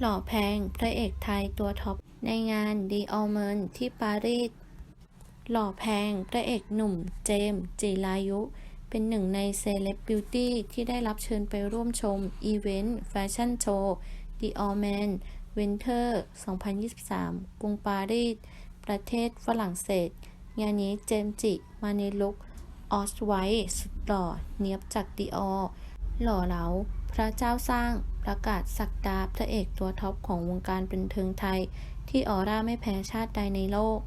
หล่อแพง พระเอกไทยตัวท็อป ในงานดีออเมินที่ปารีส หล่อแพง พระเอกหนุ่ม เจมส์จิรายุ เป็นหนึ่งในเซเลบบิวตี้ที่ได้รับเชิญไปร่วมชม อีเวนต์ แฟชั่นโชว์ Dior Man Winter 2023 กรุงปารีส ประเทศฝรั่งเศส งานนี้เจมส์จิ มาในลุคออสไวท์สุดหล่อ เนียบจาก Dior หล่อเหลาพระเจ้าสร้างประกาศสักดาพระเอกตัวท็อปของวงการบันเทิงไทย ที่ออร่าไม่แพ้ชาติใดในโลก